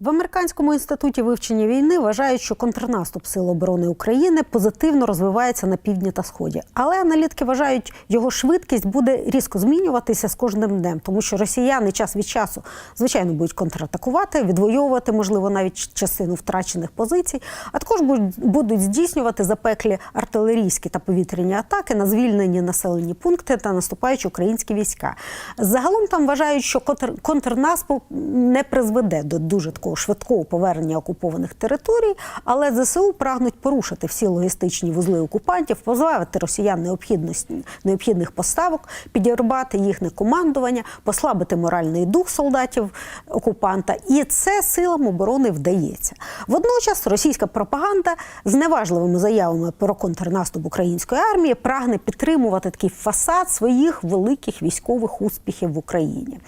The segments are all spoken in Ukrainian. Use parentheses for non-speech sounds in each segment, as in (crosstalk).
В американському інституті вивчення війни вважають, що контрнаступ Сил оборони України позитивно розвивається на півдні та сході. Але аналітики вважають, його швидкість буде різко змінюватися з кожним днем, тому що росіяни час від часу звичайно будуть контратакувати, відвоювати, можливо, навіть частину втрачених позицій, а також будуть- здійснювати запеклі артилерійські та повітряні атаки на звільнені населені пункти та наступаючі українські війська. Загалом там вважають, що контр- контрнаступ не призведе до дуже такого швидкого повернення окупованих територій, але ЗСУ прагнуть порушити всі логістичні вузли окупантів, позбавити росіян необхідних поставок, підірвати їхнє командування, послабити моральний дух солдатів окупанта. І це силам оборони вдається. Водночас російська пропаганда з неважливими заявами про контрнаступ української армії прагне підтримувати такий фасад своїх великих військових успіхів в Україні.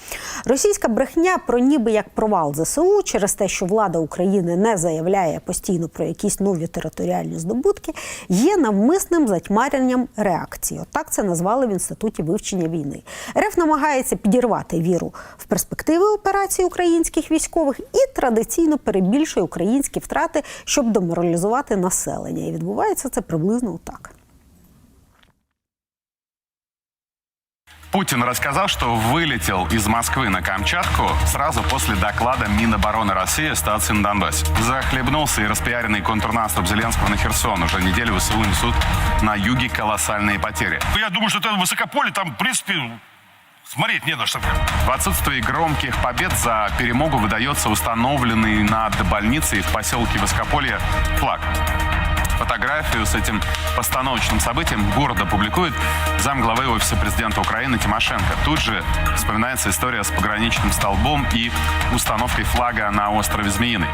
Російська брехня про ніби як провал ЗСУ через те, що влада України не заявляє постійно про якісь нові територіальні здобутки, є навмисним затьмаренням реакції. Отак це назвали в інституті вивчення війни. РФ намагається підірвати віру в перспективи операції українських військових і традиційно перебільшує українські втрати, щоб деморалізувати населення. І відбувається це приблизно так. Путин рассказал, что вылетел из Москвы на Камчатку сразу после доклада Минобороны России о ситуации на Донбассе. Захлебнулся и распиаренный контрнаступ Зеленского на Херсон. Уже неделю ВСУ несут на юге колоссальные потери. Я думаю, что это высокополе, там, в принципе, смотреть не на что. В отсутствии громких побед за перемогу выдается установленный над больницей в поселке Воскополье флаг. Фотографию с этим постановочным событием города публикует замглавы офиса президента Украины Тимошенко. Тут же вспоминается история с пограничным столбом и установкой флага на острове Змеиный.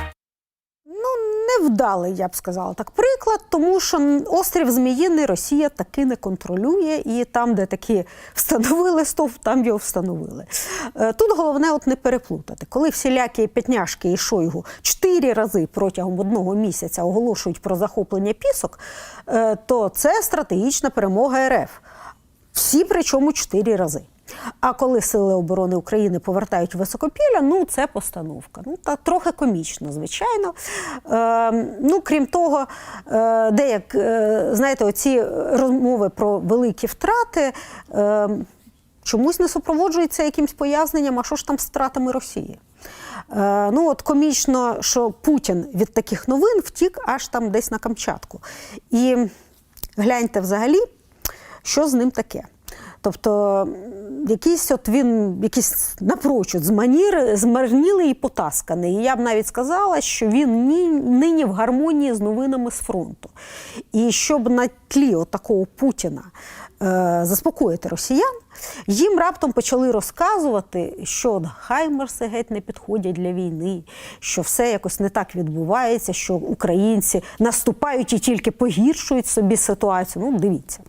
Невдалий, я б сказала так, приклад, тому що острів Зміїний Росія таки не контролює, і там, де таки встановили стовп, там його встановили. Е, Тут головне от не переплутати. Коли всілякі п'ятняшки і Шойгу чотири рази протягом одного місяця оголошують про захоплення пісок, е, то це стратегічна перемога РФ. Всі причому чотири рази. А коли Сили оборони України повертають високопілля, ну це постановка. Ну та трохи комічно, звичайно. Е, ну, крім того, е, деяк, е, знаєте, оці розмови про великі втрати е, чомусь не супроводжуються якимсь поясненням, а що ж там з втратами Росії. Е, ну от комічно, що Путін від таких новин втік аж там десь на Камчатку. І гляньте взагалі, що з ним таке. Тобто, якийсь от він якийсь напрочуд зманір, змарнілий і потасканий. І я б навіть сказала, що він ні, нині в гармонії з новинами з фронту. І щоб на тлі от такого Путіна е, заспокоїти росіян, їм раптом почали розказувати, що от хаймерси геть не підходять для війни, що все якось не так відбувається, що українці наступають і тільки погіршують собі ситуацію. Ну, дивіться.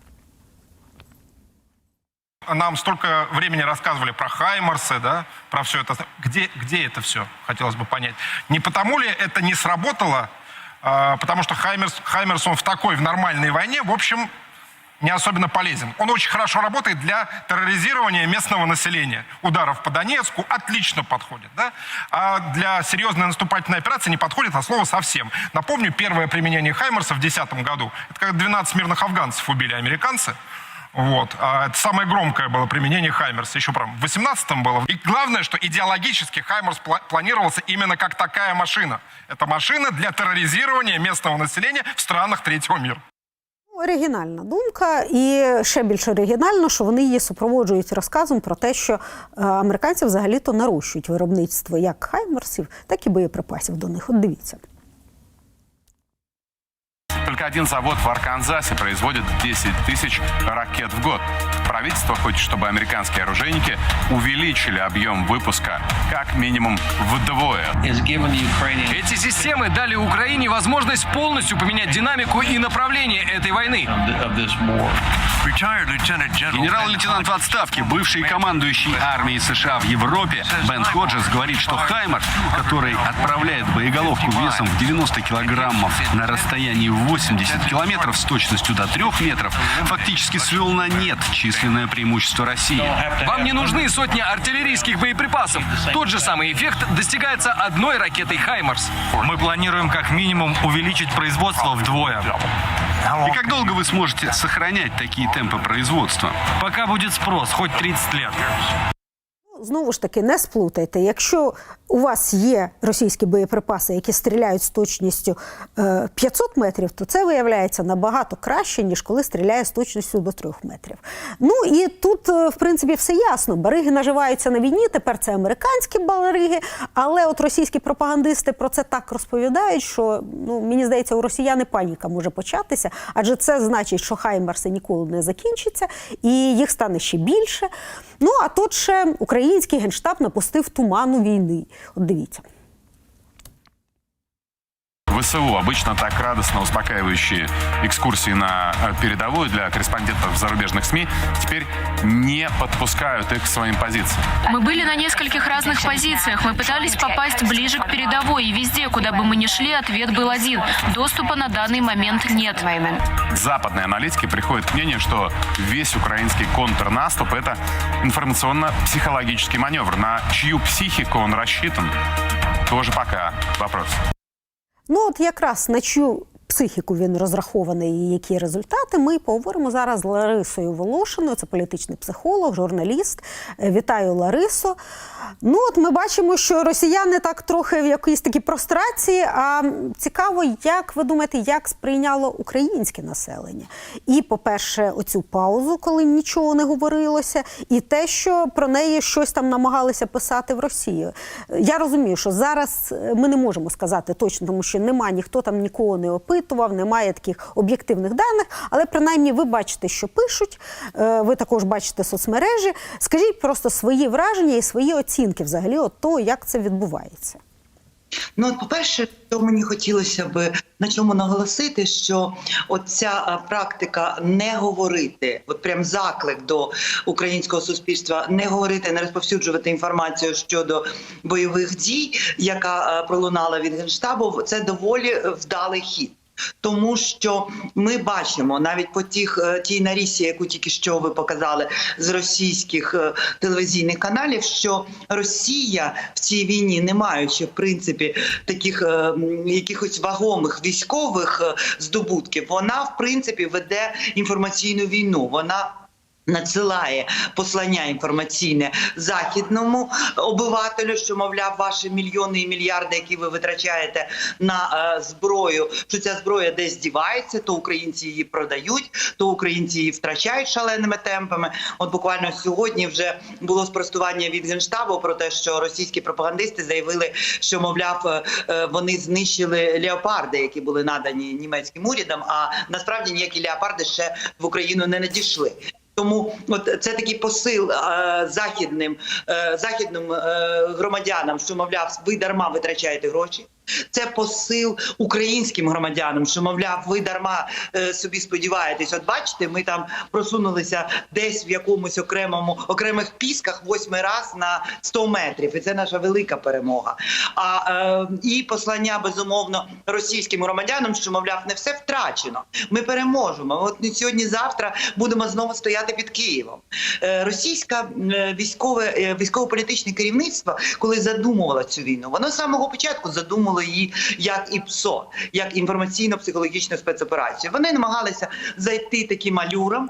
Нам столько времени рассказывали про Хаймарсы, да, про все это. Где, где это все, хотелось бы понять. Не потому ли это не сработало, а, потому что Хаймерс, Хаймерс, он в такой, в нормальной войне, в общем, не особенно полезен. Он очень хорошо работает для терроризирования местного населения. Ударов по Донецку отлично подходит. Да? А для серьезной наступательной операции не подходит от слова совсем. Напомню, первое применение Хаймерса в 2010 году. Это когда 12 мирных афганцев убили американцы. Вот. А это самое громкое было применение Хаймерса. Еще прям в 18 было. И главное, что идеологически Хаймерс пла- планировался именно как такая машина. Это машина для терроризирования местного населения в странах третьего мира. Оригінальна думка, і ще більш оригінально, що вони її супроводжують розказом про те, що е, американці взагалі-то нарощують виробництво як хаймерсів, так і боєприпасів до них. От дивіться. Только один завод в Арканзасе производит 10 тысяч ракет в год. Правительство хочет, чтобы американские оружейники увеличили объем выпуска как минимум вдвое. Эти системы дали Украине возможность полностью поменять динамику и направление этой войны. Генерал-лейтенант в отставке, бывший командующий армией США в Европе, Бен Ходжес говорит, что Хаймарс, который отправляет боеголовку весом в 90 килограммов на расстоянии в 80 километров с точностью до 3 метров, фактически свел на нет численное преимущество России. Вам не нужны сотни артиллерийских боеприпасов. Тот же самый эффект достигается одной ракетой «Хаймарс». Мы планируем как минимум увеличить производство вдвое. И как долго вы сможете сохранять такие темпы производства? Пока будет спрос, хоть 30 лет. Знову ж таки, не сплутайте. Якщо у вас є російські боєприпаси, які стріляють з точністю е, 500 метрів, то це виявляється набагато краще, ніж коли стріляє з точністю до 3 метрів. Ну і тут, е, в принципі, все ясно. Бариги наживаються на війні. Тепер це американські бариги. Але от російські пропагандисти про це так розповідають, що ну мені здається, у росіяни паніка може початися, адже це значить, що хаймарси ніколи не закінчаться, і їх стане ще більше. Ну а тут ще український генштаб напустив туману війни. От дивіться. ВСУ обычно так радостно успокаивающие экскурсии на э, передовую для корреспондентов зарубежных СМИ теперь не подпускают их к своим позициям. Мы были на нескольких разных позициях. Мы пытались попасть ближе к передовой, и везде, куда бы мы ни шли, ответ был один. Доступа на данный момент нет. Западные аналитики приходят к мнению, что весь украинский контрнаступ – это информационно-психологический маневр. На чью психику он рассчитан, тоже пока вопрос. Ну, от якраз на чию психіку він розрахований і які результати, ми поговоримо зараз з Ларисою Волошиною. Це політичний психолог, журналіст. Е, Вітаю, Ларисо. Ну, от ми бачимо, що росіяни так трохи в якійсь такій прострації. А цікаво, як ви думаєте, як сприйняло українське населення? І, по-перше, оцю паузу, коли нічого не говорилося, і те, що про неї щось там намагалися писати в Росії. Я розумію, що зараз е, ми не можемо сказати точно, тому що нема ніхто там нікого не опитував, немає таких об'єктивних даних, але принаймні ви бачите, що пишуть. е, Ви також бачите соцмережі. Скажіть просто свої враження і свої оцінки взагалі от того, як це відбувається. Ну, от, по-перше, що мені хотілося би на чому наголосити, що оця практика не говорити, от прям заклик до українського суспільства, не говорити, не розповсюджувати інформацію щодо бойових дій, яка пролунала від генштабу, це доволі е, вдалий хід. Тому що ми бачимо навіть по тих е, тій нарісі, яку тільки що ви показали з російських е, телевізійних каналів, що Росія в цій війні, не маючи в принципі таких е, якихось вагомих військових здобутків, вона в принципі веде інформаційну війну. Вона Надсилає послання інформаційне західному обивателю, що мовляв, ваші мільйони і мільярди, які ви витрачаєте на е, зброю, що ця зброя десь дівається, то українці її продають, то українці її втрачають шаленими темпами. От буквально сьогодні вже було спростування від генштабу про те, що російські пропагандисти заявили, що мовляв е, е, вони знищили леопарди, які були надані німецьким урядом. А насправді ніякі леопарди ще в Україну не надійшли. Тому от це такий посил е, західним е, західним е, громадянам, що мовляв, ви дарма витрачаєте гроші. Це посил українським громадянам, що мовляв, ви дарма е, собі сподіваєтесь. От бачите, ми там просунулися десь в якомусь окремому окремих пісках восьмий раз на 100 метрів, і це наша велика перемога. А е, і послання безумовно російським громадянам, що мовляв, не все втрачено. Ми переможемо. От не сьогодні, завтра будемо знову стояти під Києвом. Е, російська е, військове е, військово-політичне керівництво, коли задумувало цю війну, воно з самого початку задумало її як і ПСО, як інформаційно-психологічну спецоперацію. Вони намагалися зайти таким алюром.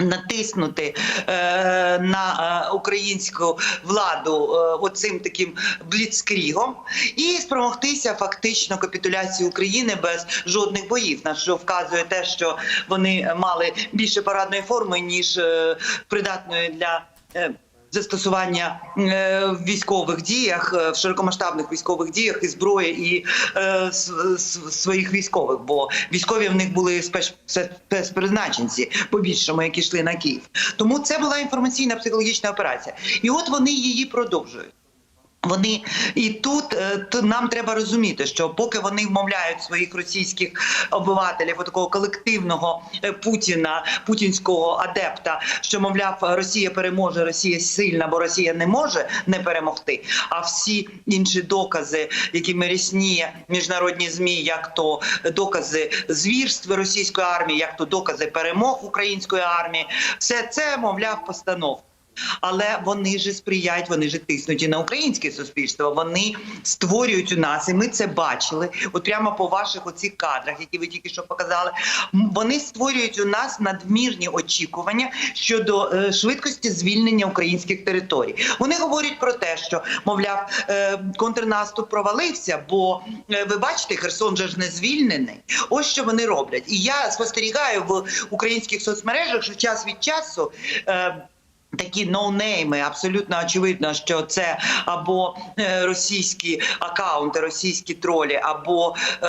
Натиснути е, на е, українську владу е, оцим таким бліцкрігом і спромогтися фактично капітуляції України без жодних боїв, на що вказує те, що вони мали більше парадної форми ніж е, придатної для. Е, Застосування е, в військових діях е, в широкомасштабних військових діях і зброї і е, своїх військових, бо військові в них були спец- спецпризначенці по більшому, які йшли на Київ. Тому це була інформаційна психологічна операція, і от вони її продовжують. Вони і тут е, нам треба розуміти, що поки вони вмовляють своїх російських обивателів, такого колективного е, Путіна, путінського адепта, що мовляв, Росія переможе, Росія сильна, бо Росія не може не перемогти. А всі інші докази, які рісні міжнародні змі, як то докази звірств російської армії, як то докази перемог української армії, все це мовляв постанов. Але вони ж сприяють, вони ж тиснуть і на українське суспільство. Вони створюють у нас, і ми це бачили. От прямо по ваших оцих кадрах, які ви тільки що показали. Вони створюють у нас надмірні очікування щодо е, швидкості звільнення українських територій. Вони говорять про те, що мовляв, е, контрнаступ провалився, бо е, ви бачите, Херсон же ж не звільнений. Ось що вони роблять. І я спостерігаю в українських соцмережах, що час від часу. Е, Такі ноунейми, абсолютно очевидно, що це або е, російські акаунти, російські тролі, або е,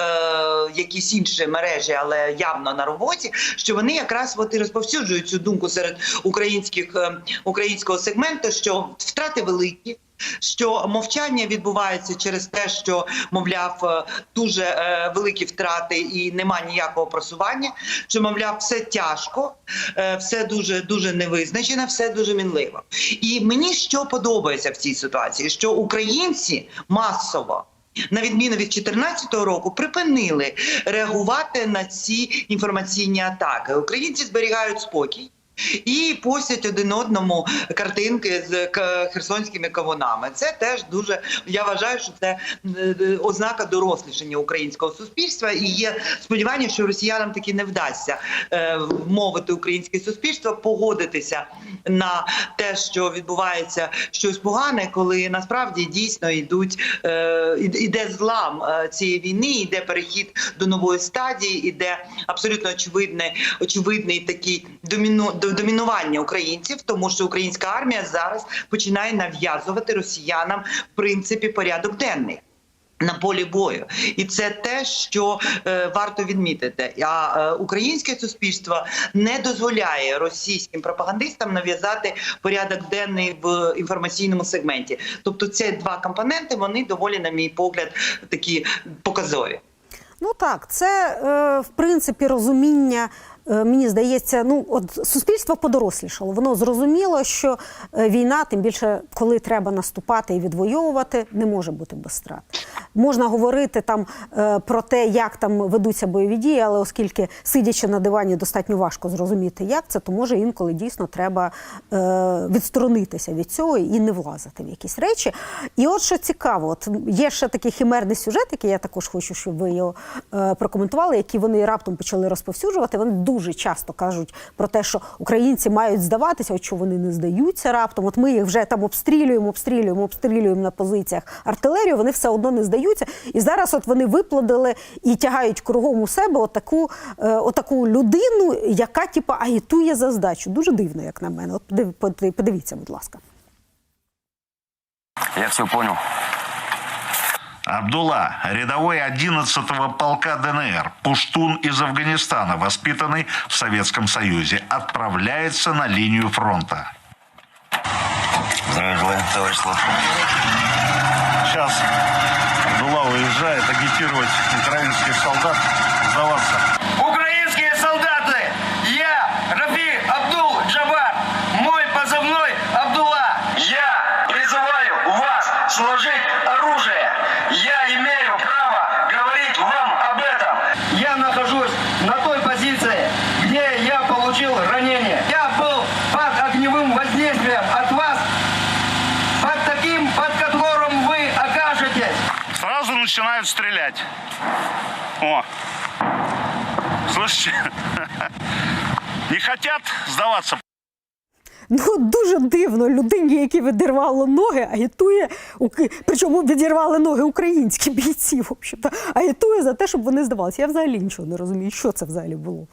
якісь інші мережі, але явно на роботі. Що вони якраз от і розповсюджують цю думку серед українських е, українського сегменту, що втрати великі. Що мовчання відбувається через те, що мовляв е, дуже е, великі втрати і нема ніякого просування. Що мовляв, все тяжко, е, все дуже дуже невизначено, все дуже мінливо. І мені що подобається в цій ситуації, що українці масово. На відміну від 2014 року припинили реагувати на ці інформаційні атаки. Українці зберігають спокій. І постять один одному картинки з херсонськими кавунами. Це теж дуже я вважаю, що це е, е, ознака дорослішання українського суспільства. І є сподівання, що росіянам таки не вдасться е, вмовити українське суспільство погодитися на те, що відбувається щось погане, коли насправді дійсно йдуть іде- злам цієї війни, іде перехід до нової стадії, іде абсолютно очевидне, очевидний такий доміну до- домінування українців, тому що українська армія зараз починає нав'язувати росіянам в принципі порядок денний. На полі бою, і це те, що е, варто відмітити. А е, українське суспільство не дозволяє російським пропагандистам нав'язати порядок денний в інформаційному сегменті. Тобто, ці два компоненти вони доволі, на мій погляд, такі показові. Ну так, це е, в принципі розуміння. Е, Мені здається, ну от суспільство подорослішало. Воно зрозуміло, що е, війна, тим більше коли треба наступати і відвоювати, не може бути без страт. Можна говорити там е, про те, як там ведуться бойові дії, але оскільки сидячи на дивані, достатньо важко зрозуміти, як це, то може інколи дійсно треба відсторонитися від цього і не влазити в якісь речі. І от що цікаво, от є ще такий химерний сюжет, який я також хочу, щоб ви його прокоментували, який вони раптом почали розповсюджувати. Вони дуже часто кажуть про те, що українці мають здаватися, от що вони не здаються раптом. От ми їх вже там обстрілюємо, обстрілюємо, обстрілюємо на позиціях артилерію. Вони все одно не здаються. І зараз от вони виплодили і тягають кругом у себе отаку, е, отаку людину, яка типу, агітує за здачу. Дуже дивно, як на мене. От подив- подив- подивіться, будь ласка. Я все понял. Абдулла, рядовой 11-го полка ДНР, пуштун из Афганистана, воспитанный в Советском Союзе, отправляется на линию фронта. Здравия желаю, товарищ Славко. Сейчас Абдулла уезжает агитировать украинских солдат сдаваться. Украинские начинают стрелять. О, слышите? (laughs) Не хотят сдаваться. Ну дуже дивно людині, які відірвало ноги, агітує, причому відірвали ноги українські бійці, в общем-то, агітує за те, щоб вони здавалися. Я взагалі нічого не розумію, що це взагалі було.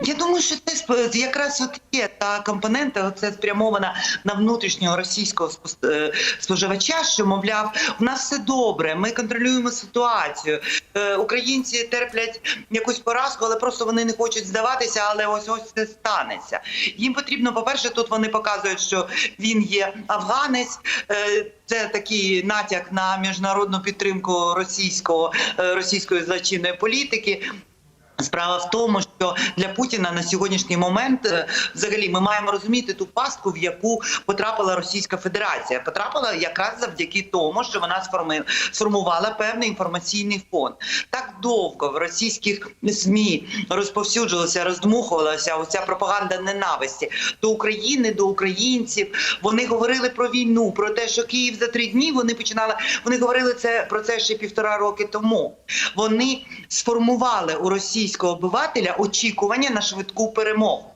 Я думаю, що це якраз от є та компонента, це спрямована на внутрішнього російського е, споживача, що мовляв, в нас все добре, ми контролюємо ситуацію. е, українці терплять якусь поразку, але просто вони не хочуть здаватися. Але ось ось це станеться. Їм потрібно, по-перше, тут вони показують, що він є афганець. Е, Це такий натяк на міжнародну підтримку російського російської злочинної політики. Справа в тому, що для Путіна на сьогоднішній момент е, взагалі ми маємо розуміти ту пастку, в яку потрапила Російська Федерація. Потрапила якраз завдяки тому, що вона сформувала певний інформаційний фон. Так довго в російських СМІ розповсюджувалася, роздмухувалася оця пропаганда ненависті до України, до українців. Вони говорили про війну, про те, що Київ за три дні вони починали. Вони говорили це про це ще півтора роки тому. Вони сформували у російського обивателя очікування на швидку перемогу.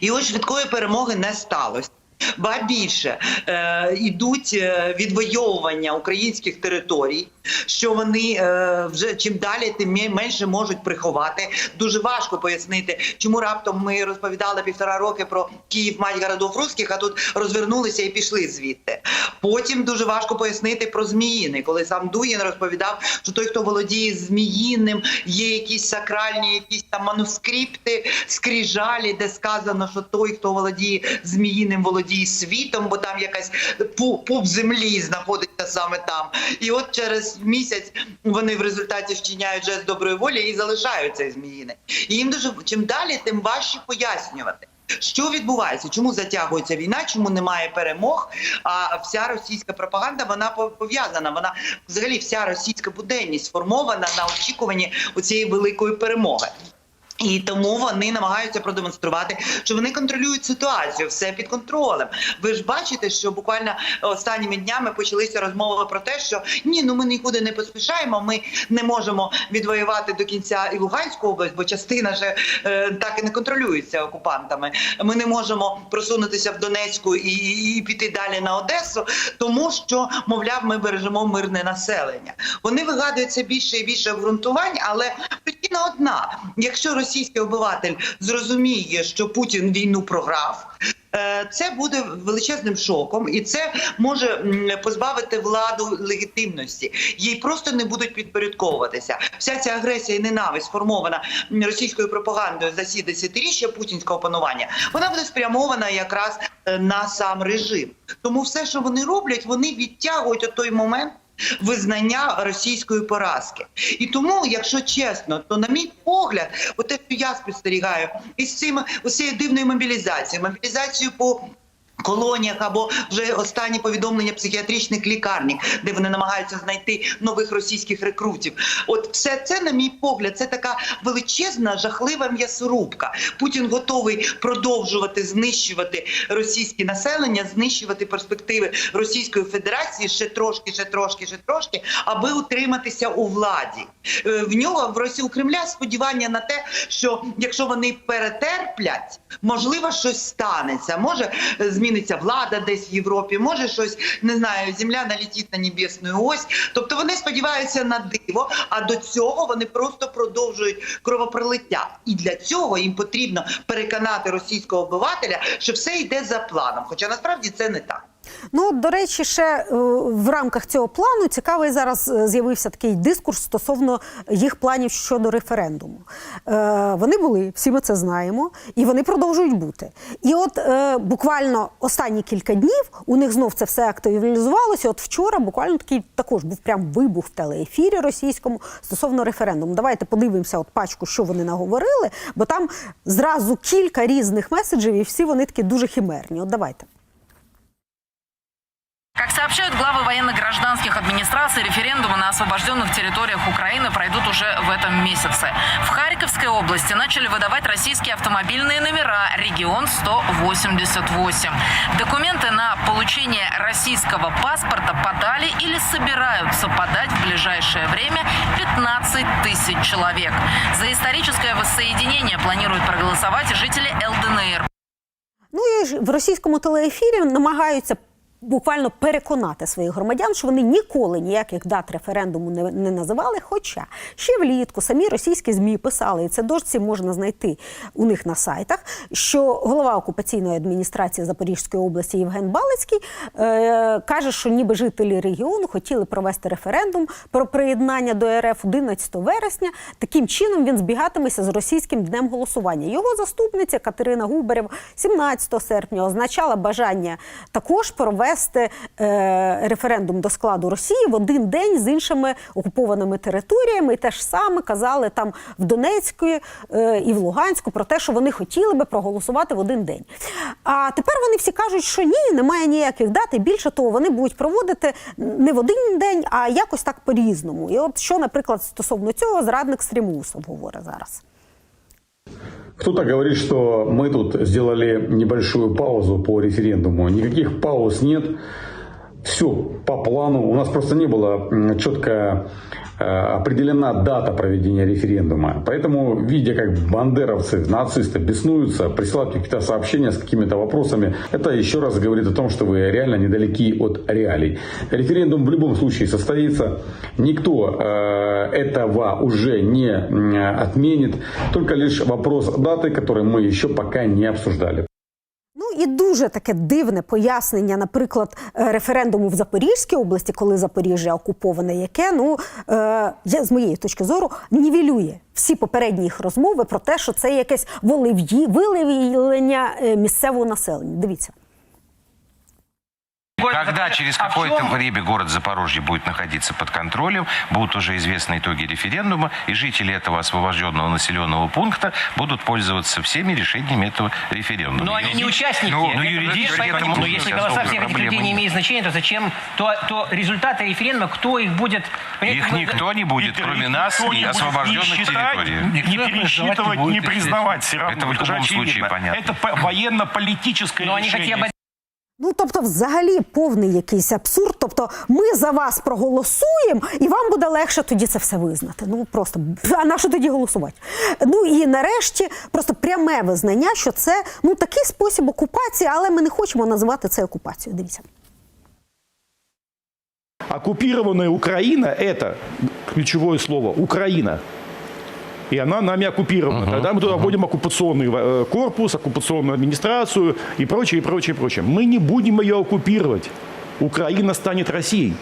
І ось швидкої перемоги не сталося. Ба більше е, ідуть е, відвоювання українських територій, що вони е, вже чим далі, тим менше можуть приховати. Дуже важко пояснити, чому раптом ми розповідали півтора роки про Київ, мать городов русських, а тут розвернулися і пішли звідти. Потім дуже важко пояснити про Зміїни, коли сам Дугін розповідав, що той, хто володіє Зміїним, є якісь сакральні, якісь там манускрипти, скрижалі, де сказано, що той, хто володіє Зміїним, володіє світом, бо там якась пу- пуп землі знаходиться саме там. І от через місяць вони в результаті вчиняють жест доброї волі і залишають цей Зміїний. І їм дуже чим далі, тим важче пояснювати. Що відбувається? Чому затягується війна? Чому немає перемог? А вся російська пропаганда вона пов'язана. Вона взагалі вся російська буденність сформована на очікуванні цієї великої перемоги. І тому вони намагаються продемонструвати, що вони контролюють ситуацію, все під контролем. Ви ж бачите, що буквально останніми днями почалися розмови про те, що ні, ну ми нікуди не поспішаємо. Ми не можемо відвоювати до кінця і Луганську область, бо частина же е, так і не контролюється окупантами. Ми не можемо просунутися в Донецьку і, і піти далі на Одесу, тому що, мовляв, ми бережемо мирне населення. Вони вигадують це більше і більше обґрунтувань, але причина одна: якщо російський обиватель зрозуміє, що Путін війну програв. е, Це буде величезним шоком, і це може позбавити владу легітимності. Їй просто не будуть підпорядковуватися. Вся ця агресія і ненависть сформована російською пропагандою за ці десятиріччя путінського панування. Вона буде спрямована якраз е, на сам режим. Тому все, що вони роблять, вони відтягують той момент визнання російської поразки. І тому, якщо чесно, то на мій погляд, те, що я спостерігаю, із цим усією дивною мобілізацією, мобілізацією по колоніях або вже останні повідомлення психіатричних лікарні, де вони намагаються знайти нових російських рекрутів. От все це, на мій погляд, це така величезна, жахлива м'ясорубка. Путін готовий продовжувати знищувати російське населення, знищувати перспективи Російської Федерації ще трошки, ще трошки, ще трошки, аби утриматися у владі. Е, В нього в Росії у Кремля сподівання на те, що якщо вони перетерплять, можливо, щось станеться. Може е, зміниться влада десь в Європі, може щось не знаю, земля налетить на небесну ось. Тобто вони сподіваються на диво, а до цього вони просто продовжують кровопролиття. І для цього їм потрібно переконати російського обивателя, що все йде за планом. Хоча насправді це не так. Ну, до речі, ще е, в рамках цього плану цікавий зараз е, з'явився такий дискурс стосовно їх планів щодо референдуму. Е, Вони були, всі ми це знаємо, і вони продовжують бути. І от буквально останні кілька днів у них знов це все активізувалося. От вчора буквально такий також був прям вибух в телеефірі російському стосовно референдуму. Давайте подивимося от пачку, що вони наговорили, бо там зразу кілька різних меседжів, і всі вони такі дуже химерні. От давайте. Как сообщают главы военно-гражданских администраций, референдумы на освобожденных территориях Украины пройдут уже в этом месяце. В Харьковской области начали выдавать российские автомобильные номера «Регион 188». Документы на получение российского паспорта подали или собираются подать в ближайшее время 15 тысяч человек. За историческое воссоединение планируют проголосовать жители ЛДНР. Ну і ж в російському телеефірі намагаються буквально переконати своїх громадян, що вони ніколи ніяких дат референдуму не, не називали. Хоча ще влітку самі російські змі писали, і це дошці можна знайти у них на сайтах. Що голова окупаційної адміністрації Запорізької області Євген Балицький е, каже, що ніби жителі регіону хотіли провести референдум про приєднання до РФ 11 вересня. Таким чином він збігатиметься з російським днем голосування. Його заступниця Катерина Губарєв 17 серпня означала бажання також провести е, референдум до складу Росії в один день з іншими окупованими територіями. І те ж саме казали там в Донецьку е, і в Луганську про те, що вони хотіли би проголосувати в один день. А тепер вони всі кажуть, що ні, немає ніяких дат. І більше того, вони будуть проводити не в один день, а якось так по-різному. І от що, наприклад, стосовно цього зрадник Стрімусов говорить зараз. Кто-то говорит, что мы тут сделали небольшую паузу по референдуму. Никаких пауз нет. Все по плану. У нас просто не было четко определена дата проведения референдума. Поэтому, видя, как бандеровцы, нацисты беснуются, присылают какие-то сообщения с какими-то вопросами, это еще раз говорит о том, что вы реально недалеки от реалий. Референдум в любом случае состоится. Никто э, этого уже не м, отменит. Только лишь вопрос даты, который мы еще пока не обсуждали. І дуже таке дивне пояснення, наприклад, е, референдуму в Запорізькій області, коли Запоріжжя окуповане, яке ну е, я з моєї точки зору нівелює всі попередні їх розмови про те, що це якесь волев'ї е, місцевого населення. Дивіться. Когда через какое-то время город Запорожье будет находиться под контролем, будут уже известны итоги референдума, и жители этого освобожденного населенного пункта будут пользоваться всеми решениями этого референдума. Но они не участники. Ну, ну, юридически это- Но если голоса всех этих людей не имеют значения, то зачем? То, то результаты референдума, кто их будет... Их никто не будет, кроме нас и освобожденных территорий. Не пересчитывать, не признавать все равно. Это в любом случае понятно. Это по- военно-политическое решение. Ну тобто, взагалі повний якийсь абсурд. Тобто, ми за вас проголосуємо, і вам буде легше тоді це все визнати. Ну просто а на що тоді голосувати? Ну і нарешті просто пряме визнання, що це ну такий спосіб окупації, але ми не хочемо називати це окупацією. Дивіться. Оккупированная Украина – это ключевое слово – Украина. И она нами оккупирована. Тогда мы туда вводим оккупационный э, корпус, оккупационную администрацию и прочее, и прочее, и прочее. Мы не будем ее оккупировать. Украина станет Россией.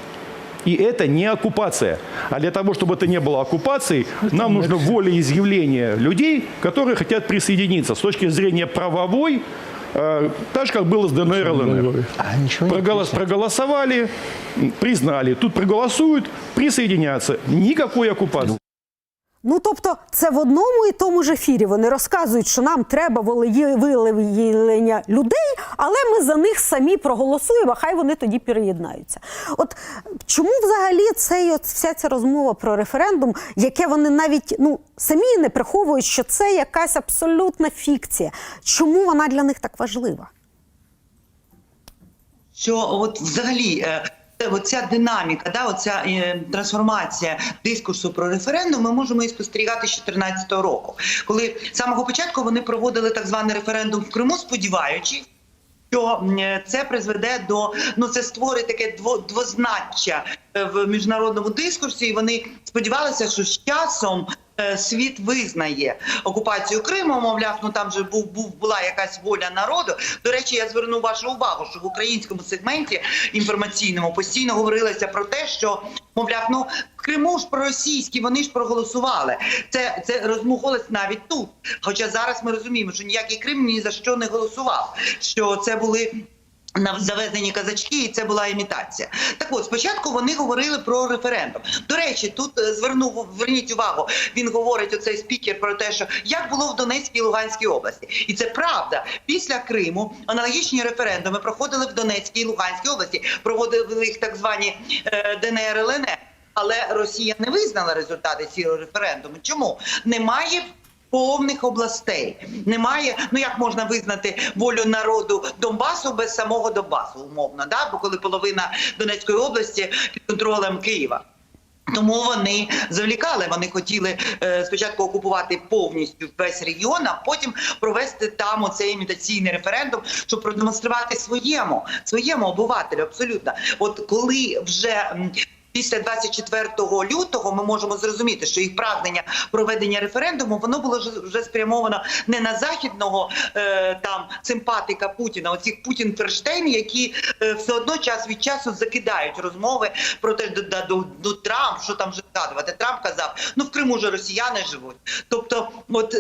И это не оккупация. А для того, чтобы это не было оккупацией, нам нужно волеизъявление людей, которые хотят присоединиться. С точки зрения правовой, э, так же, как было с ДНР ЛНР. Проголос- проголосовали, признали. Тут проголосуют, присоединятся. Никакой оккупации. Ну тобто, це в одному і тому ж ефірі. Вони розказують, що нам треба волевиявлення людей, але ми за них самі проголосуємо, хай вони тоді переєднаються. От чому взагалі цей от вся ця розмова про референдум, яке вони навіть ну самі не приховують, що це якась абсолютна фікція? Чому вона для них так важлива? що от взагалі. Оця динаміка, да, оця е, трансформація дискурсу про референдум, ми можемо і спостерігати з 2014 року, коли з самого початку вони проводили так званий референдум в Криму, сподіваючись, що е, це призведе до ну це створить таке дво, двозначчя е, в міжнародному дискурсі. І вони сподівалися, що з часом світ визнає окупацію Криму. Мовляв, ну там же був був була якась воля народу. До речі, я зверну вашу увагу, що в українському сегменті інформаційному постійно говорилося про те, що мовляв, ну в Криму ж проросійські, вони ж проголосували. Це це розмухалось навіть тут. Хоча зараз ми розуміємо, що ніякий Крим ні за що не голосував. Що це були. На завезені казачки, і це була імітація. Так от спочатку вони говорили про референдум. До речі, тут е, звернув зверніть увагу. Він говорить оцей спікер про те, що як було в Донецькій і Луганській області, і це правда. Після Криму аналогічні референдуми проходили в Донецькій і Луганській області. Проводили їх так звані е, ДНР ЛНР. Але Росія не визнала результати цього референдуму. Чому немає повних областей? Немає. Ну як можна визнати волю народу Донбасу без самого Донбасу, умовно, да? бо коли половина Донецької області під контролем Києва. Тому вони завлікали. Вони хотіли е, спочатку окупувати повністю весь регіон, а потім провести там оцей імітаційний референдум, щоб продемонструвати своєму своєму обивателю. Абсолютно, от коли вже. Після 24 лютого ми можемо зрозуміти, що їх прагнення проведення референдуму воно було вже спрямовано не на західного е, там симпатика Путіна, оцих Путін Ферштейн, які е, все одно час від часу закидають розмови про те, до, до, до, до Трамп, що там вже згадувати. Трамп казав, ну в Криму вже росіяни живуть. Тобто, от.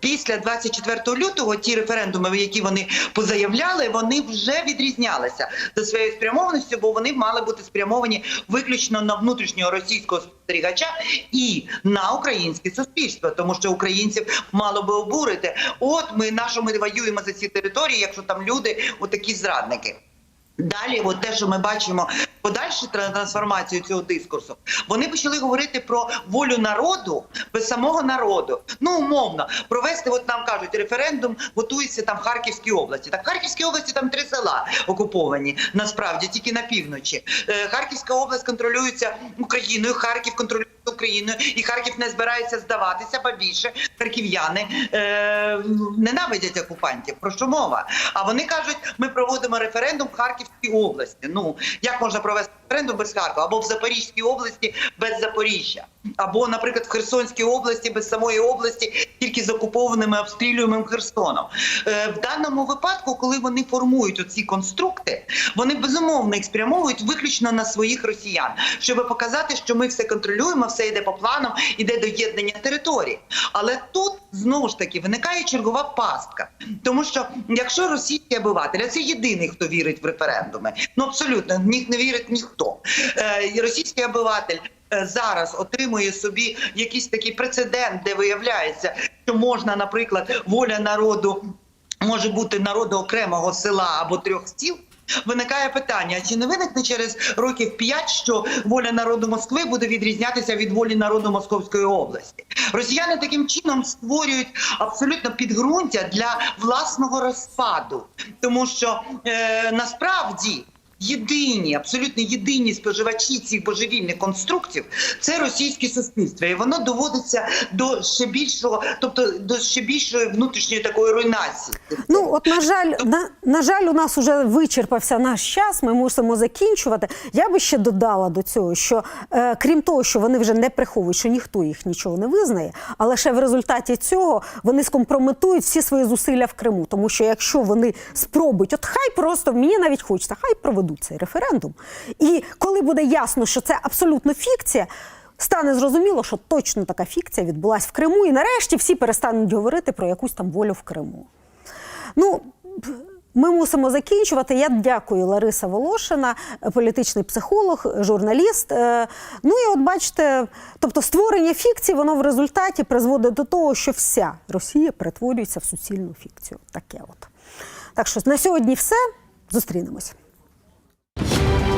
Після 24 лютого ті референдуми, які вони позаявляли, вони вже відрізнялися за своєю спрямованістю, бо вони мали бути спрямовані виключно на внутрішнього російського спостерігача і на українське суспільство, тому що українців мало би обурити. От ми на що ми воюємо за ці території, якщо там люди отакі зрадники. Далі, от те, що ми бачимо, подальшу трансформацію цього дискурсу, вони почали говорити про волю народу без самого народу. Ну умовно провести, от нам кажуть, референдум готується там в Харківській області. Так в Харківській області там три села окуповані. Насправді тільки на півночі. Е, Харківська область контролюється Україною. Харків контролюється Україною, і Харків не збирається здаватися, ба більше харків'яни е, ненавидять окупантів. Про що мова? А вони кажуть, ми проводимо референдум в Харківській області. Ну як можна провести референдум без Харкова або в Запорізькій області без Запоріжжя, або, наприклад, в Херсонській області без самої області, тільки з окупованими обстрілюємим Херсоном. Е, в даному випадку, коли вони формують оці конструкти, вони безумовно їх спрямовують виключно на своїх росіян, щоб показати, що ми все контролюємо, все йде по планам, іде доєднання території. Але тут знову ж таки виникає чергова пастка, тому що якщо російський обиватель, це єдиний, хто вірить в референдуми, ну абсолютно в не вірить ніхто. Е, і російський обиватель. е, Зараз отримує собі якийсь такий прецедент, де виявляється, що можна, наприклад, воля народу може бути народу окремого села або трьох сіл. Виникає питання: чи не виникне через років п'ять, що воля народу Москви буде відрізнятися від волі народу Московської області? Росіяни таким чином створюють абсолютно підґрунтя для власного розпаду, тому що е, насправді. Єдині, абсолютно єдині споживачі цих божевільних конструктів це російське суспільство, і воно доводиться до ще більшого, тобто до ще більшої внутрішньої такої руйнації. Ну, от, на жаль, на, на жаль, у нас вже вичерпався наш час. Ми мусимо закінчувати. Я би ще додала до цього, що е, крім того, що вони вже не приховують, що ніхто їх нічого не визнає, але ще в результаті цього вони скомпрометують всі свої зусилля в Криму. Тому що якщо вони спробують, от хай просто мені навіть хочеться, хай проведуть цей референдум. І коли буде ясно, що це абсолютно фікція. Стане зрозуміло, що точно така фікція відбулася в Криму, і нарешті всі перестануть говорити про якусь там волю в Криму. Ну, ми мусимо закінчувати. Я дякую Лариса Волошина, політичний психолог, журналіст. Е, Ну і от бачите, тобто створення фікції, воно в результаті призводить до того, що вся Росія перетворюється в суцільну фікцію. Таке от. Так що на сьогодні все. Зустрінемось. Thank you